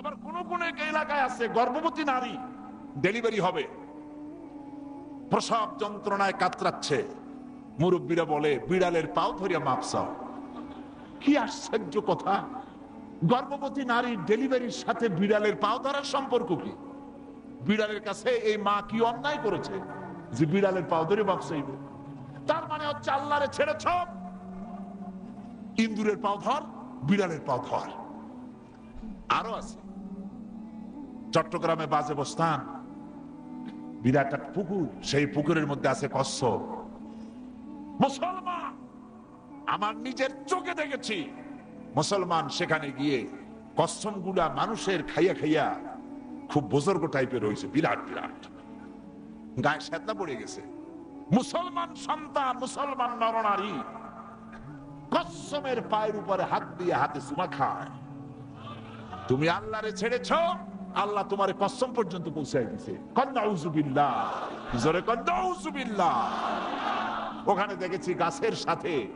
আবার কোন কোন এলাকায় আছে, গর্ভবতী নারী ডেলিভারি হবে। প্রসব যন্ত্রণায় কাতরাচ্ছে। মুরব্বীরা বলে, বিড়ালের পাও ধরিয়া মাপসাও কি আশ্চর্য কথা। গর্ভবতী নারীর ডেলিভারির সাথে বিড়ালের পাও ধরার সম্পর্ক কি? বিড়ালের কাছে এই মা কি অন্যায় করেছে যে বিড়ালের পাও ধরে মাপসাইবে তার মানে হচ্ছে আল্লাহরে ছেড়েছ ইন্দুরের পাও ধর, বিড়ালের পাও ধর। আরও আছে। চট্টগ্রামে বাজে বস্তান। বিরাট এক পুকুর, সেই পুকুরের মধ্যে আছে কচ্ছপ। মুসলমান, আমার নিজের চোখে দেখেছি। মুসলমান সেখানে গিয়ে কচ্ছমগুলা মানুষের খাইয়া খাইয়া খুব বুজুর্গ টাইপের হয়েছে, বিরাট বিরাট। গায়ে সেদা পড়ে গেছে। মুসলমান সন্তান, মুসলমান নরনারী। কচ্ছমের পায়ের উপরে হাত দিয়ে হাতে চুমা খায়। তুমি আল্লাহরে ছেড়েছ? আল্লাহ তোমার কসম পর্যন্ত পৌঁছাই দিছে। ওখানে দেখেছি গাছের সাথে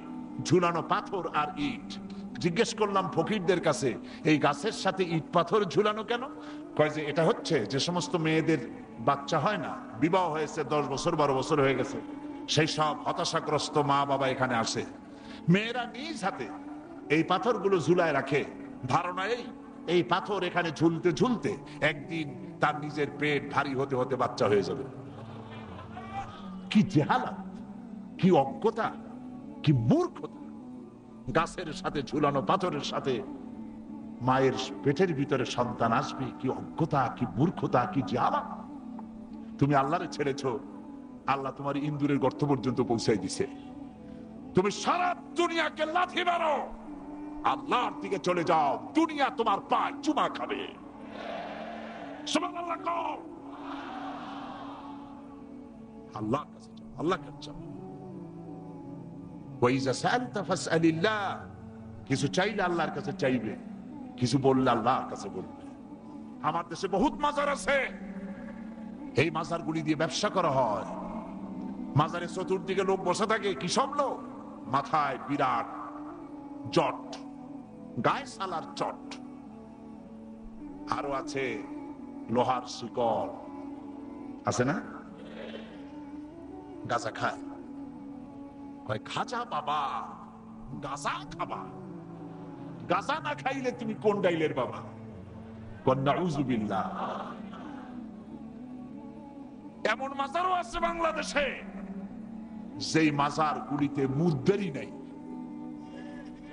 ঝুলানো পাথর আর ইট। জিজ্ঞেস করলাম ফকিরদের কাছে, এই গাছের সাথে ইট পাথর ঝুলানো কেন? কয় যে, এটা হচ্ছে যে সমস্ত মেয়েদের বাচ্চা হয় না, বিবাহ হয়েছে দশ বছর, বারো বছর হয়ে গেছে। সেই সব হতাশাগ্রস্ত মা বাবা এখানে আসে। মেয়েরা নিজ হাতে এই পাথরগুলো ঝুলায় রাখে। ধারণা এই এই পাথর এখানে ঝুলতে ঝুলতে একদিন তার নিজের পেট ভারী হতে হতে বাচ্চা হয়ে যাবে। কি জেহালাত কি অজ্ঞতা, কি মূর্খতা। গাছের সাথে ঝুলানো পাথরের সাথে মায়ের পেটের ভিতরে সন্তান আসবে, কি অজ্ঞতা, কি মূর্খতা, কি জেহালাত তুমি আল্লাহরে ছেড়েছো, আল্লাহ তোমার ইন্দুরের গর্ত পর্যন্ত পৌঁছাই দিছে। তুমি সারা দুনিয়াকে লাথি মারো। আল্লাহর দিকে চলে যাও। দুনিয়া তোমার পায় চুমা খাবে। আল্লাহর আল্লাহ কাছে চাইলে আল্লাহর কাছে চাইবে, কিছু বললে আল্লাহর কাছে বলবে। আমার দেশে বহুত মাজার আছে। এই মাজারগুলি দিয়ে ব্যবসা করা হয়। মাজারের চতুর্দিকে লোক বসে থাকে, কি সব লোক? মাথায় বিরাট জট। গায়ে সালার চট। আরও আছে লোহার শিকল আছে না? গাজা খায়। খাজা বাবা, গাজা খাবা। গাজা না খাইলে তুমি কোন ডাইলের বাবা? কন্যা এমন মাজারও আছে বাংলাদেশে, যেই মাজার গুলিতে মুদ্দেরই নেই।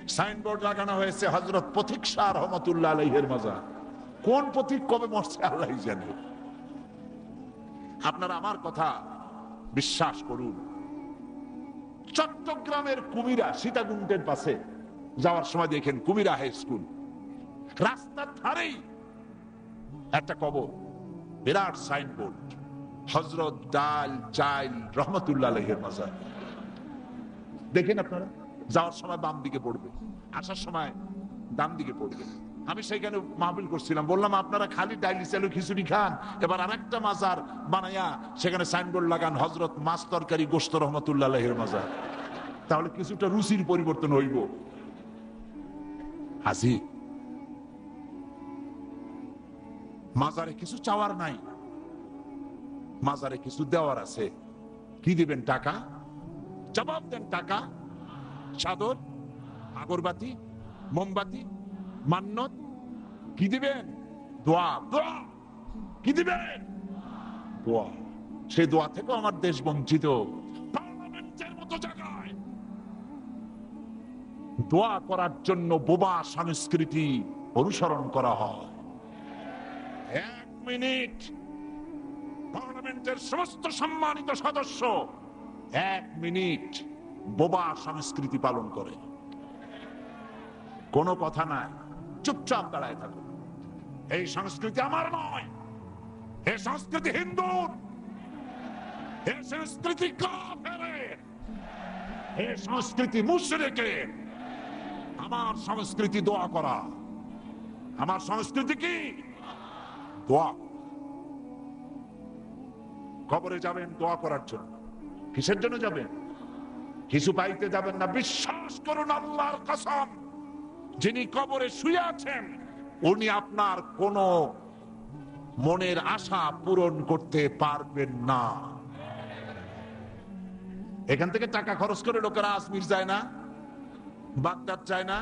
সাইনবোর্ড লাগানো হয়েছে হজরত পথিক শাহ রহমতুল্লাহ আলাইহের মাজার। কোন পথিক কবে মরছে আল্লাহ জানে। আপনারা আমার কথা বিশ্বাস করুন। চট্টগ্রামের কুমিরা সীতাকুণ্ডের পাশে যাওয়ার সময় দেখেন কুমিরা হাই স্কুল। রাস্তার ধারেই একটা কবর, বিরাট সাইনবোর্ড হজরত ডাল চাইল রহমতুল্লাহ আলহের মাজার। দেখেন আপনারা? যাওয়ার সময় বাম দিকে পড়বে, আসার সময় ডান দিকে পড়বে। আমি সেখানে মাহবিল করছিলাম, বললাম, আপনারা খালি ডাইলি চালু খিচুড়ি খান। এবার আরেকটা মাজার বানাইয়া সেখানে সাইনবোর্ড লাগান হজরত মাছ তরকারি গোস্ত রহমতুল্লাহ মাজার। তাহলে কিছুটা রুচির পরিবর্তন হইব। হাজি, মাজারে কিছু চাওয়ার নাই। মাজারে কিছু দেওয়ার আছে। কি দিবেন টাকা? জবাব দেন টাকা। চাদর, আগরবাতি, মোমবাতি, মান্নত, কি দিবেন? দোয়া। দোয়া। কি দিবেন? দোয়া। সেই দোয়া থেকেও আমার দেশ বঞ্চিত। দোয়া করার জন্য বোবা সংস্কৃতি অনুসরণ করা হয়। এক মিনিট। পার্লামেন্টের সমস্ত সম্মানিত সদস্য, এক মিনিট। বোবা সংস্কৃতি পালন করে। কোনো কথা নাই। চুপচাপ দাঁড়ায় থাকুন এই সংস্কৃতি আমার নয়। এই সংস্কৃতি হিন্দুর। এই সংস্কৃতি এই সংস্কৃতি আমার সংস্কৃতি দোয়া করা। আমার সংস্কৃতি কি? দোয়া। কবরে যাবেন, দোয়া করার জন্য। কিসের জন্য যাবেন? কিছু পাইতে যাবেন না। বিশ্বাস করুন আল্লাহর কসম, যিনি কবরে শুয়ে আছেন, উনি আপনার কোন মনের আশা পূরণ করতে পারবেন না। এখান থেকে টাকা খরচ করে লোকেরা আজমির যায় না, বাগদাদ চায় না।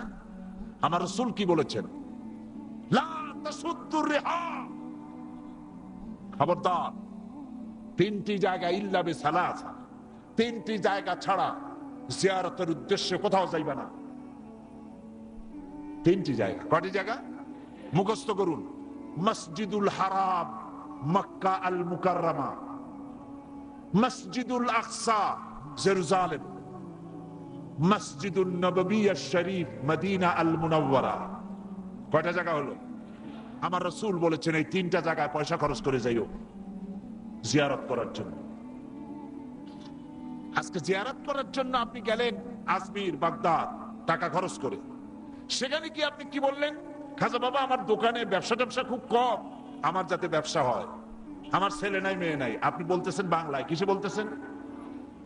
আমার রসুল কি বলেছেন। খবরদার, তিনটি জায়গা ইল্লাবে সালাসা, তিনটি জায়গা ছাড়া জিয়ারতের উদ্দেশ্যে কোথাও যাইবে না। তিনটি জায়গা। কটি জায়গা? মুখস্থ করুন। মসজিদুল হারাম, মক্কা আল মুকাররমা। মসজিদুল আকসা, জেরুজালেম। মসজিদুল নববী শরীফ, মদিনা আল মুনাওয়ারা। কয়টা জায়গা হলো? আমার রসুল বলেছেন, এই তিনটা জায়গায় পয়সা খরচ করে যাইও, জিয়ারত করার জন্য। আজকে জিয়ারত করার জন্য আপনি গেলেন আজমির, বাগদাদ, টাকা খরচ করে। সেখানে কি আপনি কি বললেন? খাজা বাবা, আমার দোকানে ব্যবসা ট্যাবসা খুব কম, আমার যাতে ব্যবসা হয়। আমার ছেলে নাই, মেয়ে নাই। আপনি বলতেছেন বাংলায়, কিসে বলতেছেন?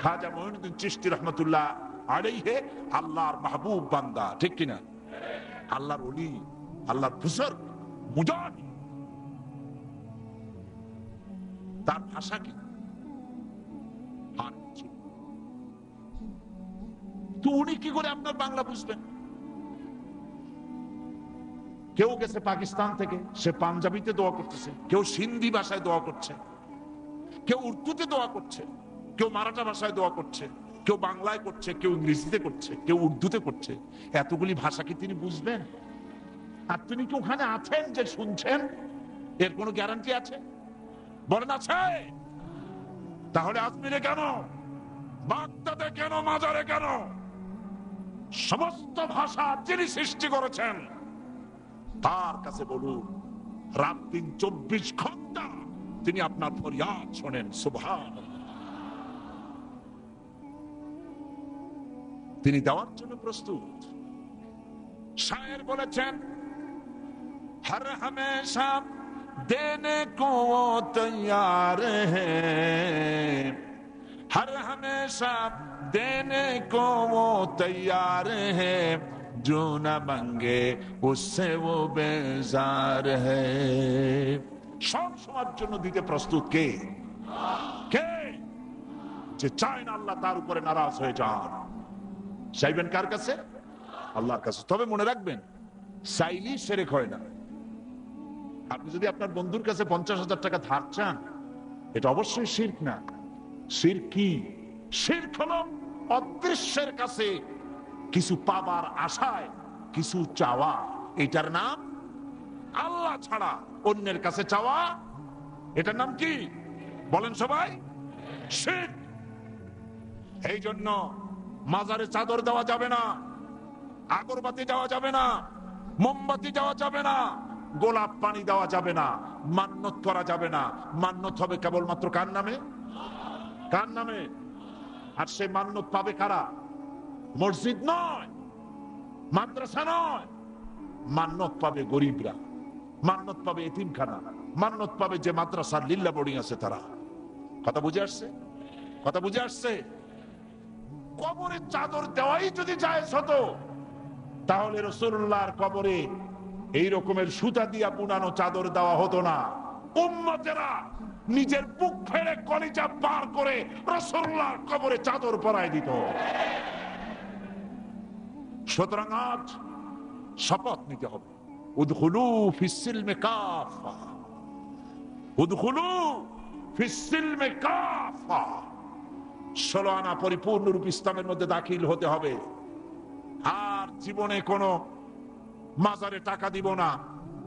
খাজা মহিনুদ্দিন চিস্তি রহমতুল্লাহ হে আল্লাহর মাহবুব বান্দা, ঠিক কিনা? আল্লাহর অলি আল্লাহর বুজর্গ, মুজাহিদ। তার ভাষা কি? তো উনি কি করে আপনার বাংলা বুঝবেন? কেউ গেছে পাকিস্তান থেকে, সে পাঞ্জাবিতে দোয়া করতেছে, কেউ সিন্ধি ভাষায় দোয়া করছে, কেউ উর্দুতে দোয়া করছে, কেউ মারাঠা ভাষায় দোয়া করছে, কেউ বাংলায় করছে, কেউ ইংরেজিতে করছে, কেউ উর্দুতে করছে। এতগুলি ভাষা কি তিনি বুঝবেন? আর তিনি কি ওখানে আছেন যে শুনছেন? এর কোনো গ্যারান্টি আছে? বলেন, আছে। তাহলে আজমিরে কেন? বাগদাদে কেন? মাজারে কেন? সমস্ত ভাষা যিনি সৃষ্টি করেছেন, তার কাছে বলুন, রাত দিন চব্বিশ ঘণ্টা তিনি আপনার ফরিয়াদ শোনেন সুভান তিনি দেওয়ার জন্য প্রস্তুত। শায়ের বলেছেন, হর হমেশা দেনে কো তৈয়ার হর হমেশা देने को वो तैयार है जो न मांगे उससे वो बेजार है সব সময়ের জন্য দিতে প্রস্তুত কে কে যে চায় না আল্লাহ তার উপরে নারাজ হয়ে যান চাইবেন কার কাছে আল্লাহর কাছে তবে মনে রাখবেন চাইলেই সেরেক হয় না আপনি যদি আপনার বন্ধুর কাছে পঞ্চাশ হাজার টাকা ধার চান এটা অবশ্যই শির্ক না শির্ক কি শির্ক হলো অদৃশ্যের কাছে কিছু পাবার আশায়, কিছু চাওয়া। এটার নাম আল্লাহ ছাড়া অন্যের কাছে চাওয়া। এটার নাম কি? বলেন সবাই। এই জন্য মাজারে চাদর দেওয়া যাবে না, আগরবাতি দেওয়া যাবে না, মোমবাতি দেওয়া যাবে না, গোলাপ পানি দেওয়া যাবে না মান্যত করা যাবে না। মান্যত হবে কেবলমাত্র কার নামে? কার নামে? আর সে মান্যত পাবে কারা? মসজিদ নয়, মাদ্রাসা নয়। মান্যত পাবে গরিবরা মান্যত পাবে এতিমখানা মান্যত পাবে যে মাদ্রাসার লিল্লা বোর্ডিং আছে তারা। কথা বুঝে আসছে? কথা বুঝে আসছে? কবরে চাদর দেওয়াই যদি জায়েজ হতো, তাহলে রসুল্লাহর কবরে এই রকমের সুতা দিয়া বুনানো চাদর দেওয়া হতো না। উম্মতেরা নিজের বুক ফেলে কলিজা পার করে রসুল্লাহর কবরে চাদর পরায় দিত। সুতরাং আজ শপথ নিতে হবে। কাফা। উদখুলু ফিসিলমে কাফা। ষোলো আনা পরিপূর্ণরূপ ইসলামের মধ্যে দাখিল হতে হবে। আর জীবনে কোনো মাজারে টাকা দিব না,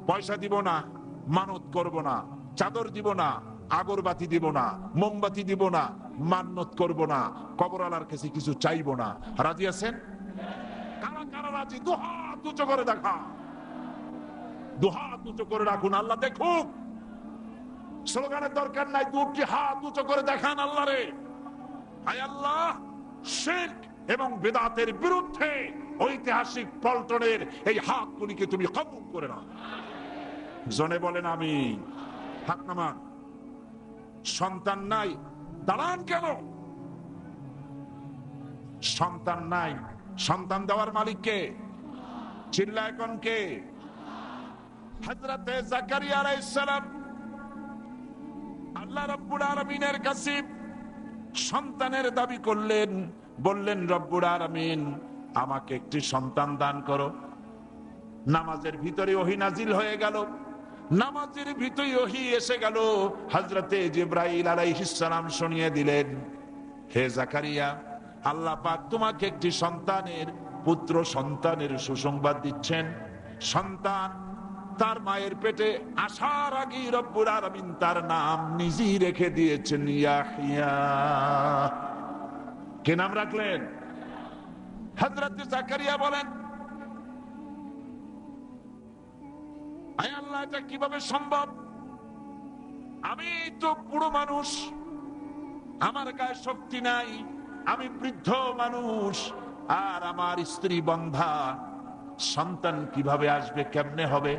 পয়সা দিব না, মানত করব না, চাদর দিব না আগরবাতি দিব না, মোমবাতি দিব না, মান্নত করব না, কবরালার কাছে কিছু চাইব না। রাজি আছেন? কারা কারা রাজি? দুহাত উঁচু করে দেখা। দুহাত উঁচু করে রাখুন, আল্লাহ দেখুক। স্লোগানের দরকার নাই দুটি হাত উঁচু করে দেখান আল্লাহ রে আল্লাহ, শিরক এবং বেদাতের বিরুদ্ধে ঐতিহাসিক পল্টনের এই হাতগুলিকে তুমি কবুল করে নাও। জনে বলেন আমি হাত নামান। সন্তান নাই। দাঁড়ান কেন? সন্তান নাই। সন্তান দেওয়ার মালিক কে? চিল্লা এখন কে? হযরতে জাকারিয়া আল্লাহ রাব্বুল আলামিনের কাছে সন্তানের দাবি করলেন, বললেন রব্বুর আলামিন, আমাকে একটি সন্তান দান করো। নামাজের ভিতরে ওহি নাজিল হয়ে গেল। নামাজের ভিতরে ওহি এসে গেল। হজরতে জিব্রাইল আলাইহিস সালাম শুনিয়ে দিলেন, হে জাকারিয়া, আল্লাহ পাক তোমাকে একটি সন্তানের পুত্র, সন্তানের সুসংবাদ দিচ্ছেন। সন্তান তার মায়ের পেটে আসার আগে রব্বুর আলামিন তার নাম নিজেই রেখে দিয়েছেন, ইয়াহিয়া। কে নাম রাখলেন? হযরত জাকারিয়া বলেন আয় আল্লাহ, এটা কীভাবে সম্ভব? আমি তো বুড়ো মানুষ, আমার গায়ে শক্তি নাই, আমি বৃদ্ধ মানুষ, আর আমার স্ত্রী বন্ধা, সন্তান কীভাবে আসবে, কেমনে হবে?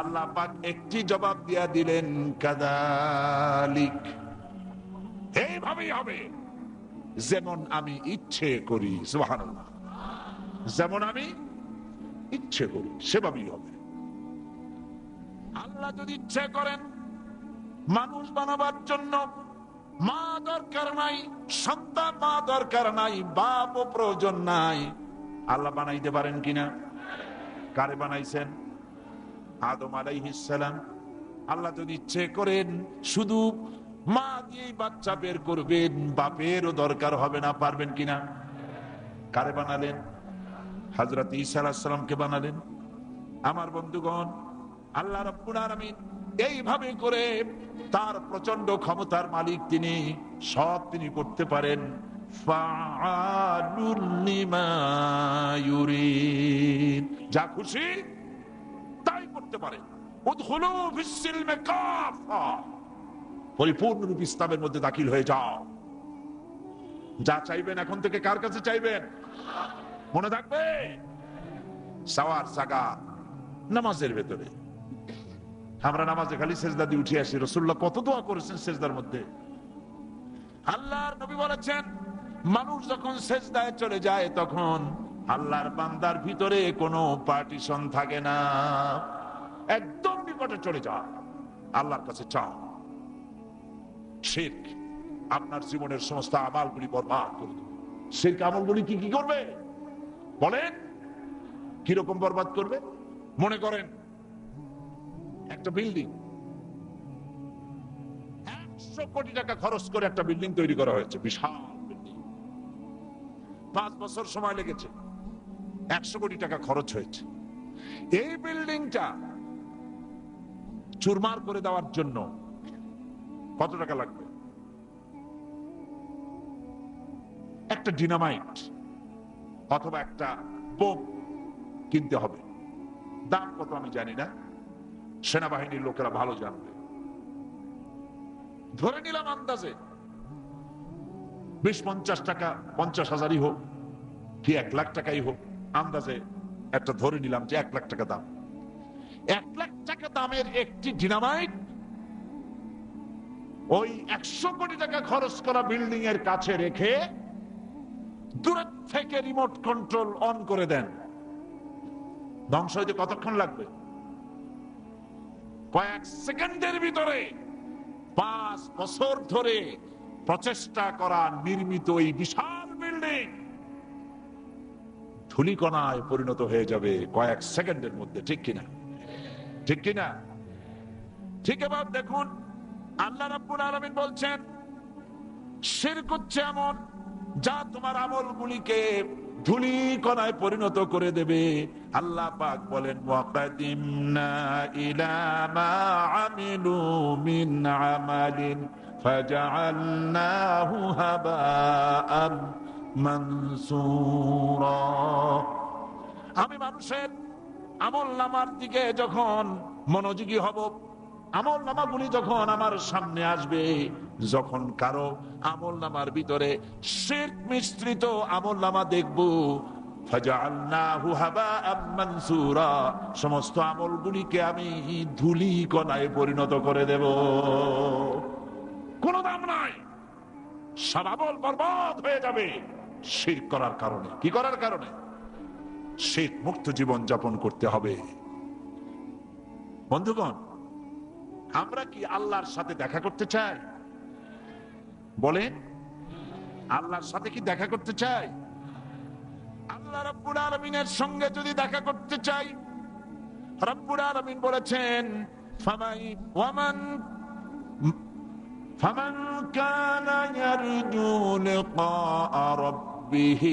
আল্লাহ পাক একটি জবাব দিয়া দিলেন, কাদালিক। এইভাবেই হবে, যেমন আমি ইচ্ছে করি যেমন আমি ইচ্ছে করি, সেভাবেই হবে। আল্লাহ যদি ইচ্ছে করেন মানুষ বানাবার জন্য, মা দরকার নাই, সন্তান মা দরকার নাই বাপ প্রয়োজন নাই, আল্লাহ বানাইতে পারেন কিনা? কারে বানাইছেন? আদম আলাইহিসসালাম আল্লাহ যদি ইচ্ছে করেন, শুধু মা দিয়েই বাচ্চা বের করবেন, বাপেরও দরকার হবে না, পারবেন কিনা? কারে বানালেন? হজরত ঈসা আলাহিসাল্লামকে বানালেন? আমার বন্ধুগণ আল্লাহ রব্বুল এইভাবে করে তার প্রচণ্ড ক্ষমতার মালিক তিনি সব তিনি করতে পারেন। যা খুশি তাই করতে পারে। পরিপূর্ণরূপ ইসলামের মধ্যে দাখিল হয়ে যাও। যা চাইবেন এখন থেকে কার কাছে চাইবেন? মনে থাকবে? সাওয়ার সাগা নামাজের ভেতরে। আমরা নামাজে খালি সেজদা দিয়ে উঠে আসি। রসুল্লাহ কত দোয়া করেছেন সেজদার মধ্যে। আল্লাহর নবী বলেছেন, মানুষ যখন সেজদায় চলে যায় তখন আল্লাহর বান্দার ভিতরে কোনো পার্টিশন থাকে না। একদম নিকটে চলে যা আল্লাহর কাছে চাও শিরক আপনার জীবনের সমস্ত আমলগুলি বরবাদ করে দেবে। শিরক আমলগুলি কি কি করবে? বলেন, কীরকম বরবাদ করবে? মনে করেন একটা বিল্ডিং একশো কোটি টাকা খরচ করে একটা বিল্ডিং তৈরি করা হয়েছে, বিশাল বিল্ডিং পাঁচ বছর সময় লেগেছে, একশো কোটি টাকা খরচ হয়েছে। এই বিল্ডিংটা চুরমার করে দেওয়ার জন্য কত টাকা লাগবে? একটা ডিনামাইট অথবা একটা বোম কিনতে হবে। দাম কত আমি জানি না। সেনাবাহিনীর লোকেরা ভালো জানবে। ধরে নিলাম আন্দাজে বিশ পঞ্চাশ টাকা, পঞ্চাশ হাজারই হোক, কি এক লাখ টাকাই হোক, আন্দাজে একটা ধরে নিলাম যে এক লাখ টাকা দাম। এক লাখ টাকা দামের একটি ডিনামাইট ওই একশো কোটি টাকা খরচ করা বিল্ডিং এর কাছে রেখে দূরের থেকে রিমোট কন্ট্রোল অন করে দেন। ধ্বংস হইতে কতক্ষণ লাগবে? কয়েক সেকেন্ডের ভিতরে পাঁচ বছর ধরে প্রচেষ্টা করা নির্মিত এই বিশাল বিল্ডিং ধুলিকণায় পরিণত হয়ে যাবে কয়েক সেকেন্ডের মধ্যে, ঠিক কিনা? ঠিক কিনা? ঠিক এবার দেখুন, আল্লাহ রাব্বুল আলামিন বলছেন শিরক হচ্ছে এমন যা তোমার আমলগুলিকে ধুলি কণায় পরিণত করে দেবে। আল্লাহ পাক বলেন আমি মানুষের আমল নামার দিকে যখন মনোযোগী হব আমল নামাগুলি যখন আমার সামনে আসবে, যখন কারও আমল নামার ভিতরে শেখ মিশ্রিত আমল নামা দেখব সমস্ত আমলগুলিকে আমি ধুলি কণায় পরিণত করে দেব। কোনো দাম নাই। সব আমল বরবাদ হয়ে যাবে শিরক করার কারণে। কি করার কারণে? শিরক মুক্ত জীবন যাপন করতে হবে। বন্ধুগণ আমরা কি আল্লাহর সাথে দেখা করতে চাই বলেন আল্লাহর সাথে কি দেখা করতে চাই আল্লাহ রাব্বুল আলামিনের সঙ্গে যদি দেখা করতে চাই রাব্বুল আলামিন বলেছেন ফামাই ওয়ামান فمن كان يرجو لقاء ربه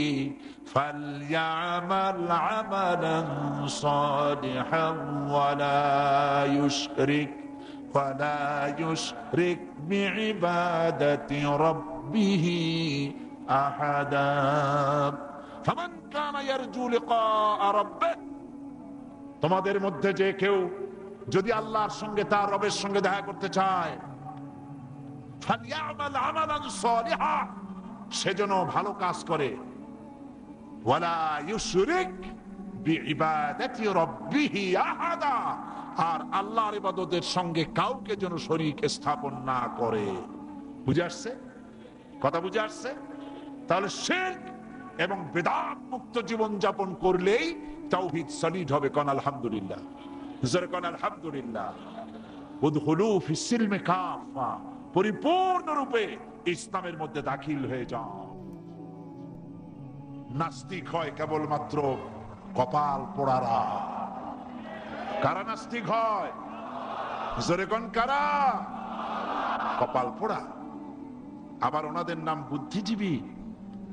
فليعمل عملا صالحا ولا يشرك ولا يشرك بعبادة ربه أحدا فمن كان يرجو لقاء ربه তোমাদের মধ্যে যে কেউ যদি আল্লাহর সঙ্গে তার রবের সঙ্গে দেখা করতে চায় ফালিয়ামাল আমালান সালিহা সেজন্য ভালো কাজ করে ওয়ালা ইউশরিক বিইবাদাতি রাব্বিহি আহাদা আর আল্লাহর ইবাদতের সঙ্গে কাউকে যেন শরীক স্থাপন না করে। বুঝে আসছে? কথা বুঝে আসছে? তাহলে শিরক এবং বেদাত মুক্ত জীবন যাপন করলেই তাওহীদ সলিড হবে, কোন আলহামদুলিল্লাহ। আলহামদুলিল্লাহ। উদখুলু ফিস সিলমি কাফা পরিপূর্ণ রূপে ইসলামের মধ্যে দাখিল হয়ে যাও। নাস্তিক হয় কেবলমাত্র কপাল পোড়ারা কারা নাস্তিক হয়? কারা? কপাল পোড়া। আবার ওনাদের নাম বুদ্ধিজীবী।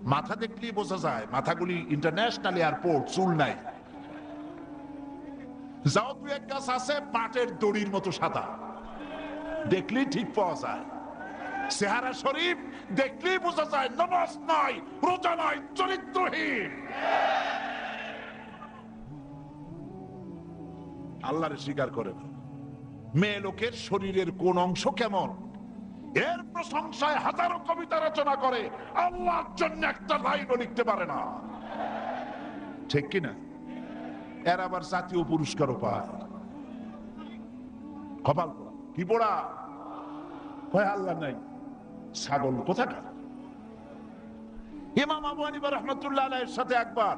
মাথা দেখলেই বোঝা যায়, মাথাগুলি ইন্টারন্যাশনাল এয়ারপোর্ট চুল নাই। যাও দু এক গাছ আছে, পাটের দড়ির মতো সাদা। দেখলেই ঠিক পাওয়া যায়। চেহারা শরীফ, দেখলেই বোঝা যায়, নামাজ নয় রোজা নাই, চরিত্রহীন। আল্লাহরে স্বীকার করে না মেয়ে লোকের শরীরের কোন অংশ কেমন? এর প্রশংসায় হাজারো কবিতা রচনা করে, আল্লাহর জন্য একটা লাইনও লিখতে পারে না। ঠিক কিনা? এর আবার জাতীয় পুরস্কারও পায়। কপাল কি পোড়া? কয়, আল্লাহ নাই। ছাগল কোথাকার? ইমাম আবু হানিফা রহমতুল্লাহ সাথে একবার।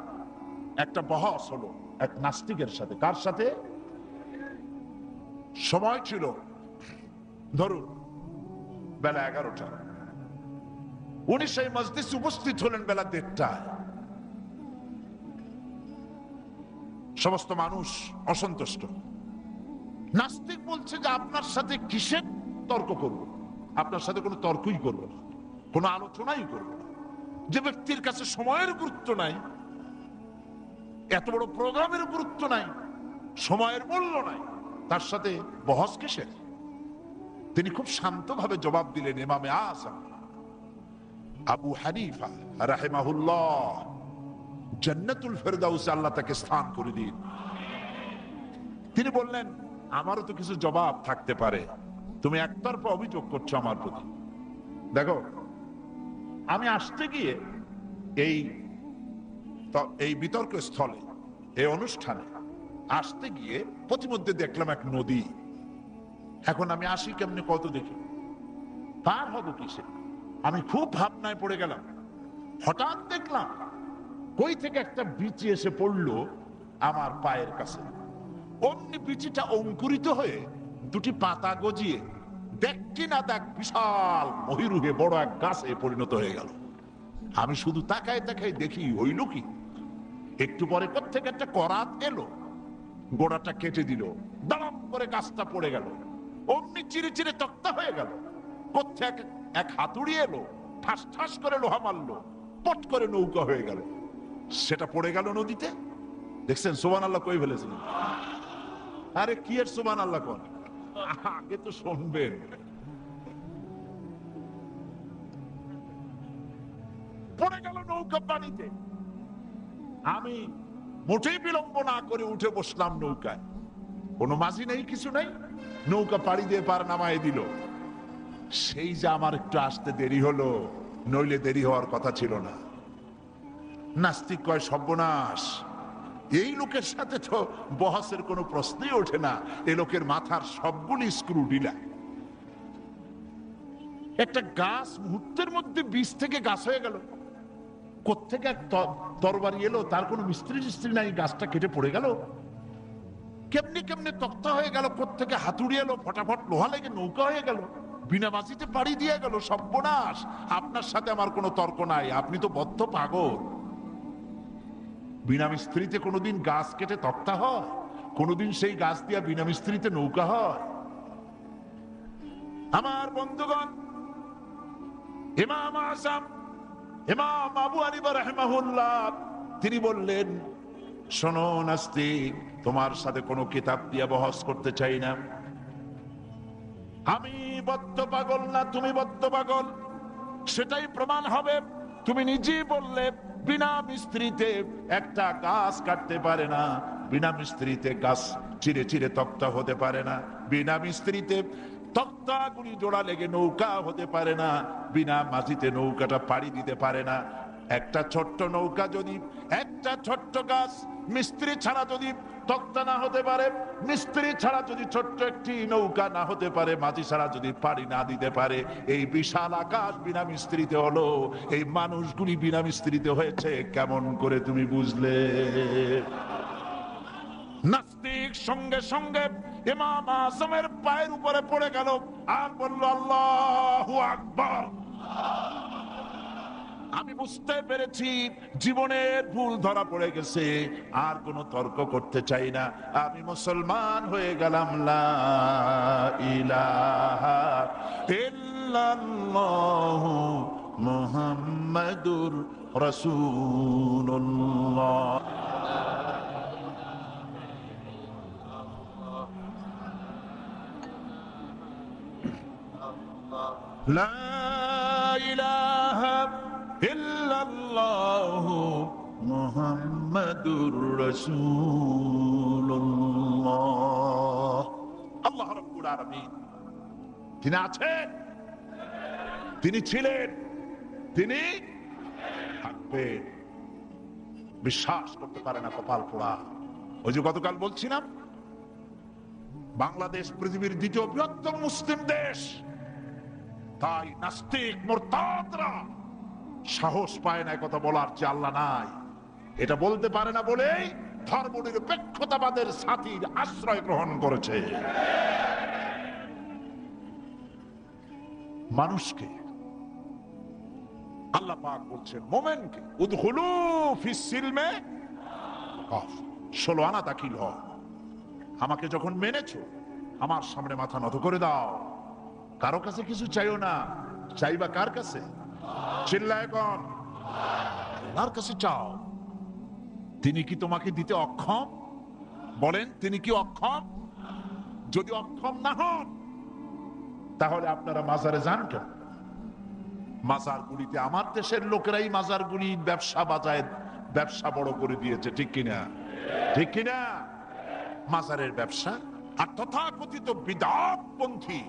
একটা বহস হলো, এক নাস্তিকের সাথে। কার সাথে? সময় ছিল। ধরুন, বেলা এগারোটা। উনি সেই মসজিদ উপস্থিত হলেন বেলা দেড়টায়। সমস্ত মানুষ অসন্তুষ্ট। নাস্তিক বলছে যে আপনার সাথে কিসের তর্ক করব? আপনার সাথে কোনো তর্কই করব না। কোনো আলোচনাই করব না। যে ব্যক্তির কাছে সময়ের গুরুত্ব নাই, এত বড় প্রোগ্রামের গুরুত্ব নাই, সময়ের মূল্য নাই তার সাথে বহস কিসের? তিনি খুব শান্তভাবে জবাব দিলেন, ইমামে আজম, আবু হানিফা রাহেমাহুল্লাহ, জান্নাতুল ফেরদাউসে আল্লাহ তাকে স্থান করে দিন। তিনি বললেন, আমারও তো কিছু জবাব থাকতে পারে। তুমি একতরফা অভিযোগ করছ আমার প্রতি। দেখো, আমি আসতে গিয়ে এই এই বিতর্ক স্থলে এই অনুষ্ঠানে আসতে গিয়ে প্রতিমধ্যে দেখলাম এক নদী। এখন আমি আসি কেমনি কত দেখি? পার হব কিসে আমি খুব ভাবনায় পড়ে গেলাম। হঠাৎ দেখলাম কই থেকে একটা বিচি এসে পড়ল আমার পায়ের কাছে। অমনি বিচিটা অঙ্কুরিত হয়ে দুটি পাতা গজিয়ে দেখি না দেখ বিশাল মহিরুহে বড় এক গাছে পরিণত হয়ে গেল। আমি শুধু তাকায় তাকায় দেখি, হইল কি? একটু পরে থেকে একটা করাত এলো। গোড়াটা কেটে দিল। দাঁড়াম করে গাছটা পড়ে গেল। অমনি চিরে চিরে তক্তা হয়ে গেল। কোথেকে এক হাতুড়ি এলো, ঠাস ঠাস করে লোহা মারলো, পট করে নৌকা হয়ে গেল। সেটা পড়ে গেল নদীতে। দেখছেন সোমান আল্লাহ কই ফেলেছিলেন আরে কি এর সোমান আল্লাহ কন? আগে তো শুনবেন। পড়ে গেল নৌকা পানিতে। আমি মোটেই বিলম্ব না করে উঠে বসলাম নৌকায়। কোনো মাঝি নেই, কিছু নেই? নৌকা পাড়ি দিয়ে পার নামায় দিল। সেই যে আমার একটু আসতে দেরি হলো, নইলে দেরি হওয়ার কথা ছিল না। নাস্তিক কয়, সর্বনাশ, এই লোকের সাথে তো বহাসের কোনো প্রশ্নই ওঠে না। এ লোকের মাথার সবগুলি স্ক্রু ডিলা একটা গাছ মুহূর্তের মধ্যে বীজ থেকে গাছ হয়ে গেল। কোথেকে এক তরবারি এলো, তার কোনো মিস্ত্রি টিস্ত্রি নাই, গাছটা কেটে পড়ে গেল। কেমনি কেমনি তক্তা হয়ে গেল থেকে হাতুড়ি এলো, ফটাফট লোহা লেগে নৌকা হয়ে গেল, বিনা বাজিতে পাড়ি দিয়ে গেল, সর্বনাশ। আপনার সাথে আমার কোনো তর্ক নাই, আপনি তো বদ্ধ পাগল। বিনা মিস্ত্রিতে কোনোদিন গাছ কেটে তক্তা হয়, কোনোদিন সেই গাছ দিয়া বিনা মিস্ত্রিতে নৌকা হয়। আমার বন্ধুগণ ইমাম আসাম ইমাম আবু তিনি বললেন, শোনো নাস্তিক, তোমার সাথে কোনো কিতাব দিয়ে বহস করতে চাই না। আমি বদ্ধ পাগল না, তুমি বদ্ধ পাগল। সেটাই প্রমাণ হবে। তুমি নিজেই বললে, বিনা মিস্ত্রিতে একটা গাছ কাটতে পারে না, বিনা মিস্ত্রিতে গাছ চিরে চিরে তক্তা হতে পারে না, বিনা মিস্ত্রিতে তক্তাগুলি জোড়া লেগে নৌকা হতে পারে না, বিনা মাঝিতে নৌকাটা পাড়ি দিতে পারে না। একটা ছোট্ট নৌকা যদি, একটা ছোট্ট গাছ, মিস্ত্রি ছাড়া যদি তক্তা না হতে পারে, মিস্ত্রি ছাড়া যদি ছোট্ট একটি নৌকা না হতে পারে, মাঝি ছাড়া যদি পাড়ি না দিতে পারে, এই বিশাল আকাশ বিনা মিস্ত্রিতে হলো, এই মানুষগুলি বিনা মিস্ত্রিতে হয়েছে, কেমন করে তুমি বুঝলে? নাস্তিক সঙ্গে সঙ্গে ইমাম আজমের পায়ের উপরে পড়ে গেল। আর বলল, আল্লাহু আকবার। আমি বুঝতে পেরেছি জীবনের ভুল ধরা পড়ে গেছে, আর কোনো তর্ক করতে চাই না। আমি মুসলমান হয়ে গেলাম, লা ইলাহা لا إله إلا الله محمد رسول الله আল্লাহ রব্বুল আলামিন তিনি আছেন তিনি ছিলেন তিনি থাকবেন বিশ্বাস করতে পারে না কপাল পোড়া ওই যে গতকাল বলছিলাম বাংলাদেশ পৃথিবীর দ্বিতীয় বৃহত্তম মুসলিম দেশ তাই নাস্তিক মোরতাদরা সাহস পায় না কথা বলার যে আল্লাহ নাই। এটা বলতে পারে না বলেই ধর্ম নিরপেক্ষতাবাদের সাথীর আশ্রয় গ্রহণ করেছে। মানুষকে আল্লাহ পাক বলছেন, মোমেনকে, উদহুলু ফিস সিলমে ষোলো আনা হও। আমাকে যখন মেনেছো, আমার সামনে মাথা নত করে দাও। কারও কাছে কিছু চাইও না। চাইবা কার কাছে? চিল্লায় কন। কার কাছে চাও? তিনি কি তোমাকে দিতে অক্ষম? বলেন, তিনি কি অক্ষম? যদি অক্ষম না হন, তাহলে আপনারা মাজারে যান কেন? মাজারগুলিতে আমার দেশের লোকেরাই মাজারগুলি ব্যবসা বাজায়, ব্যবসা বড় করে দিয়েছে, ঠিক কিনা? ঠিক কিনা? মাজারের ব্যবসা, আর তথাকথিত বিদাতপন্থী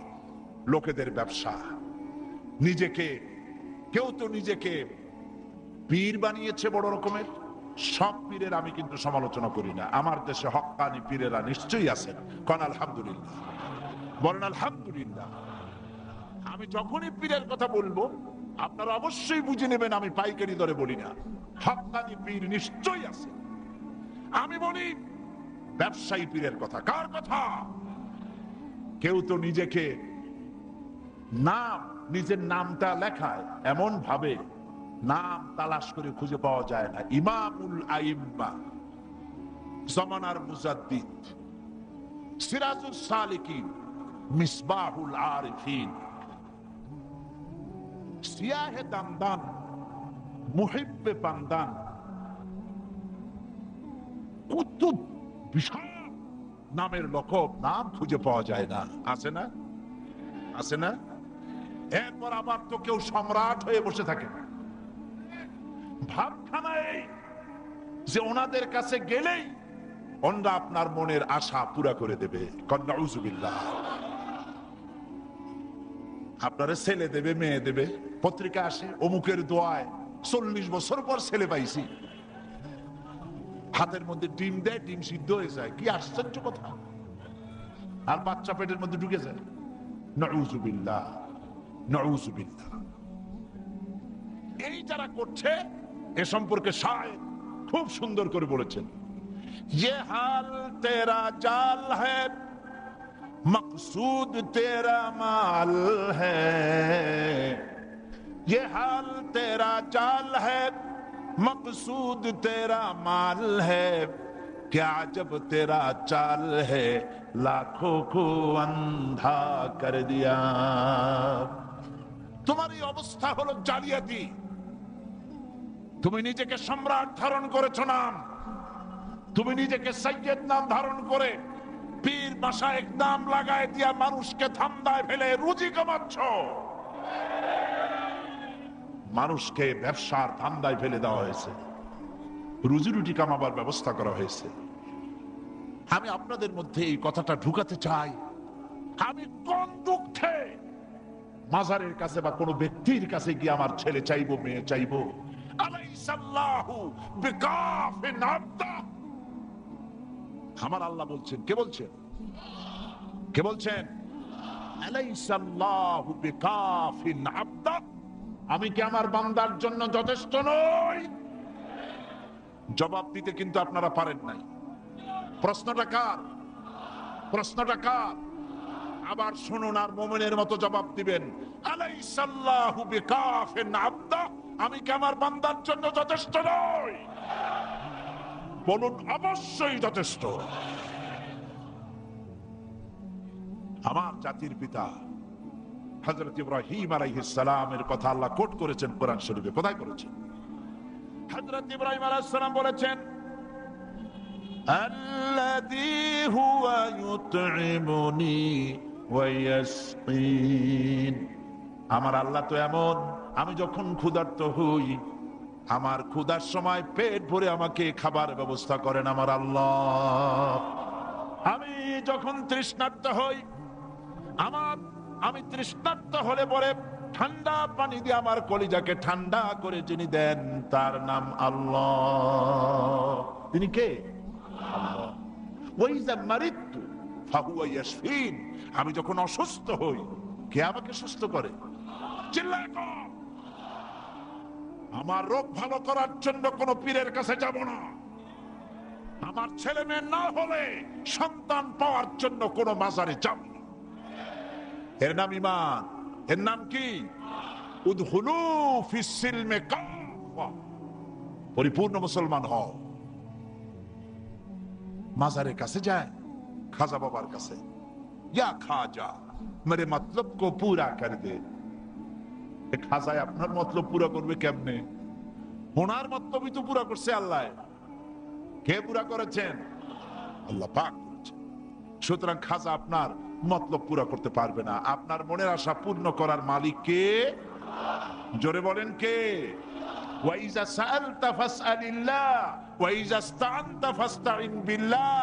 লোকেদের ব্যবসা। নিজেকে, কেউ তো নিজেকে পীর বানিয়েছে বড় রকমের। সব পীরের আমি কিন্তু সমালোচনা করি না। আমার দেশে হক্কানি পীরেরা নিশ্চয়ই আছেন। কন আলহামদুলিল্লাহ। বলেন আলহামদুলিল্লাহ। আমি যখনই পীরের কথা বলব, আপনারা অবশ্যই বুঝে নেবেন আমি পাইকারি দরে বলি না। হক্কানি পীর নিশ্চয়ই আছে। আমি বলি, ব্যবসায়ী পীরের কথা। কার কথা? কেউ তো নিজেকে নাম, নিজের নামটা লেখায়, এমন ভাবে নাম তালাশ করে খুঁজে পাওয়া যায় না। ইমামুল আইম্মা, জমানার মুজাদ্দিদ সিরাজুল সালিকিন, মিসবাহুল আরিফিন, সিয়াহে মুহিব্বে পান্দান কুতুব বিশাল নামের লকব, নাম খুঁজে পাওয়া যায় না। আছে না? আছে না? এরপর আবার তো কেউ সম্রাট হয়ে বসে থাকে। যে ওনাদের কাছে গেলেই ওনরা আপনার মনের আশা পুরা করে দেবে। আপনারা ছেলে দেবে, মেয়ে দেবে। পত্রিকা আসে, অমুকের দোয়ায় চল্লিশ বছর পর ছেলে পাইছি। হাতের মধ্যে ডিম দেয়, ডিম সিদ্ধ হয়ে যায়। কি আশ্চর্য কথা। আর বাচ্চা পেটের মধ্যে ঢুকে যায়। নউজুবিল্লাহ নউজুবিল্লাহ এই যারা করছে এ সম্পর্কে শায়ের খুব সুন্দর করে বলেছেন ये हाल तेरा जाल है मकसूद तेरा माल है ये हाल तेरा जाल है मकसूद तेरा माल है क्या जब तेरा चाल है लाखों को अंधा कर दिया তোমার এই অবস্থা হলো জালিয়াতি। তুমি নিজেকে সম্রাট ধারণ করেছ নাম। তুমি নিজেকে সৈয়দ নাম ধারণ করে পীর মাসায়েক নাম লাগায় দিয়া মানুষকে ধান্দায় ফেলে রুজি কামাচ্ছ। মানুষকে ব্যবসার ধান্দায় ফেলে দেওয়া হয়েছে। রুজি রুটি কামাবার ব্যবস্থা করা হয়েছে। আমি আপনাদের মধ্যে এই কথাটা ঢুকাতে চাই। আমি কোন দুঃখে মাজারের কাছে বা কোনো ব্যক্তির কাছে গিয়ে আমার ছেলে চাইব, মেয়ে চাইব। আমার আল্লাহ বলছেন, কে বলছেন? কে বলছেন? আমি কি আমার বান্দার জন্য যথেষ্ট নই? জবাব দিতে কিন্তু আপনারা পারেন নাই। প্রশ্নটা কার? প্রশ্নটা কার? আবার শুনুন আর মোমেনের মতো জবাব দিবেন আলাইসাল্লাহু বিকাফিন আবদা আমি কি আমার বান্দার জন্য যথেষ্ট নই বলুন অবশ্যই যথেষ্ট আমার জাতির পিতা হযরত ইব্রাহিম আলাইহিস সালামের কথা আল্লাহ কোট করেছেন কোরআন শরীফে কোথায় করেছেন হযরত ইব্রাহিম আলাইহিস সালাম বলেছেন الذي هو يطعمني ويسقين আমার আল্লাহ তো এমন, আমি যখন ক্ষুধার্ত হই, আমার ক্ষুধার সময় পেট ভরে আমাকে খাবার ব্যবস্থা করেন আমার আল্লাহ। আমি যখন তৃষ্ণার্ত হই, আমার, আমি তৃষ্ণার্ত হলে পরে ঠান্ডা পানি দিয়ে আমার কলিজাকে ঠান্ডা করে যিনি দেন, তার নাম আল্লাহ। তিনি কে? মারিতু আমি যখন অসুস্থ হই, কে আমাকে সুস্থ করে? আমার রোগ ভালো করার জন্য কোন পীরের কাছে যাব না। আমার ছেলে মেয়ে না হলে সন্তান পাওয়ার জন্য কোন মাজারে যাব এর নাম ইমান এর নাম কি। পরিপূর্ণ মুসলমান হও। মাজারের কাছে যায়। খাজা বাবার কাছে। খাজা, মেরে মতলব কো পুরা কর দে। আপনার মতলব পুরা করবে কেমনে? ওনার মতলবই তো পুরা করছে আল্লাহ। কে পুরা করেছেন? আল্লাহ পাক সুতরাং খাজা আপনার মতলব পুরা করতে পারবে না। আপনার মনের আশা পূর্ণ করার মালিক কে? জোরে বলেন কে? ওয়াইজা সাআলতা ফাসআলিল্লাহ ওয়াইজা ইসতাআনতা ফাসতাইন বিল্লাহ।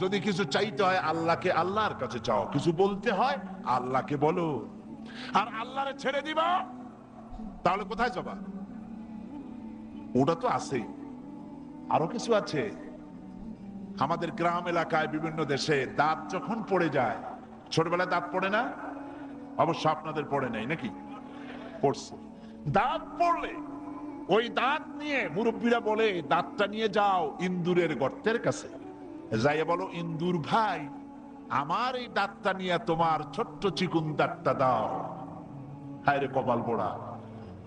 যদি কিছু চাইতে হয়, আল্লাহকে আল্লাহর কাছে চাও। কিছু বলতে হয়, আল্লাহকে বলো। আর আল্লাহরে ছেড়ে দিবা, তাহলে কোথায় যাবা? ওটা তো আছেই আরও কিছু আছে। আমাদের গ্রাম এলাকায় বিভিন্ন দেশে দাঁত যখন পড়ে যায়, ছোটবেলায় দাঁত পড়ে না? অবশ্য আপনাদের পড়ে নাই, নাকি? পড়ছে। দাঁত পড়লে, ওই দাঁত নিয়ে মুরব্বীরা বলে, দাঁতটা নিয়ে যাও ইন্দুরের গর্তের কাছে। যাইয়ে বলো ইন্দুর ভাই, আমার এই দাঁতটা নিয়ে তোমার ছোট্ট চিকুন দাঁতটা দাও। হায় রে কপাল পোড়া,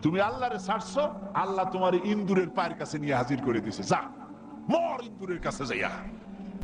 তুমি আল্লাহরে ছাড়ছো, আল্লাহ তোমার ইন্দুরের পায়ের কাছে নিয়ে হাজির করে দিছে। যা, মর ইন্দুরের কাছে যাইয়া।